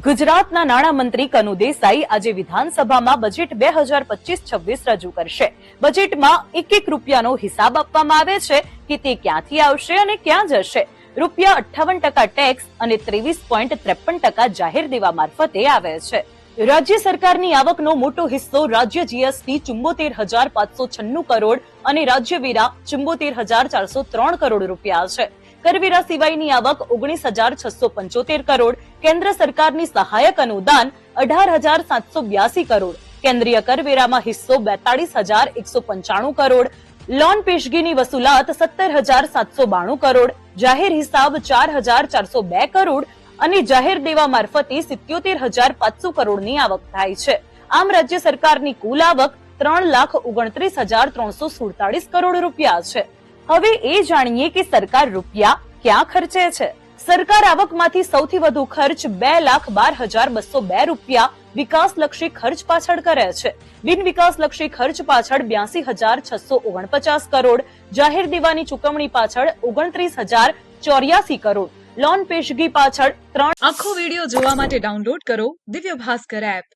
ગુજરાતના નાણામંત્રી કનુ દેસાઈ આજે વિધાનસભામાં બજેટ બે હજાર પચીસ છવ્વીસ રજૂ કરશે. બજેટમાં એક એક રૂપિયાનો હિસાબ આપવામાં આવે છે કે તે ક્યાંથી આવશે અને ક્યાં જશે. રૂપિયા અઠ્ઠાવન ટકા ટેક્સ અને ત્રેવીસ પોઈન્ટ ત્રેપન ટકા જાહેર દેવા મારફતે આવે છે. રાજ્ય સરકારની આવકનો મોટો હિસ્સો રાજ્ય જીએસટી ચુંબોતેર હજાર પાંચસો છન્નું કરોડ અને રાજ્ય વેરા ચુંબોતેર હજાર ચારસો ત્રણ કરોડ રૂપિયા છે. કરવેરા સિવાયની આવક ઓગણીસ હજાર છસો પંચોતેર કરોડ, કેન્દ્ર સરકારની સહાયક અનુદાન અઢાર હજાર સાતસો બ્યાસી કરોડ, કેન્દ્રીય કરવેરામાં હિસ્સો બેતાળીસ હજાર એકસો પંચાણું કરોડ, લોન પેશગીની વસૂલાત સત્તર હજાર સાતસો બાણું કરોડ, જાહેર હિસાબ ચાર હજાર ચારસો બે કરોડ અને જાહેર દેવા મારફતે સિત્યોતેર હજાર પાંચસો કરોડની આવક થાય છે. આમ રાજ્ય સરકારની કુલ આવક ત્રણ લાખ ઓગણત્રીસ હજાર ત્રણસો સુડતાલીસ કરોડ રૂપિયા છે. હવે એ જાણીએ કે સરકાર રૂપિયા ક્યાં ખર્ચે છે. સરકાર આવકમાંથી સૌથી વધુ ખર્ચ બે લાખ બાર હજાર બસો બે રૂપિયા વિકાસલક્ષી ખર્ચ પાછળ કરે છે. બિન વિકાસલક્ષી ખર્ચ પાછળ બ્યાસી હજાર છસો ઓગણપચાસ કરોડ, જાહેર દેવાની ચુકવણી પાછળ ઓગણત્રીસ હજાર ચોર્યાસી કરોડ, લોન પેશગી પાછળ ત્રણ આખો વિડિયો જોવા માટે ડાઉનલોડ કરો દિવ્ય ભાસ્કર એપ.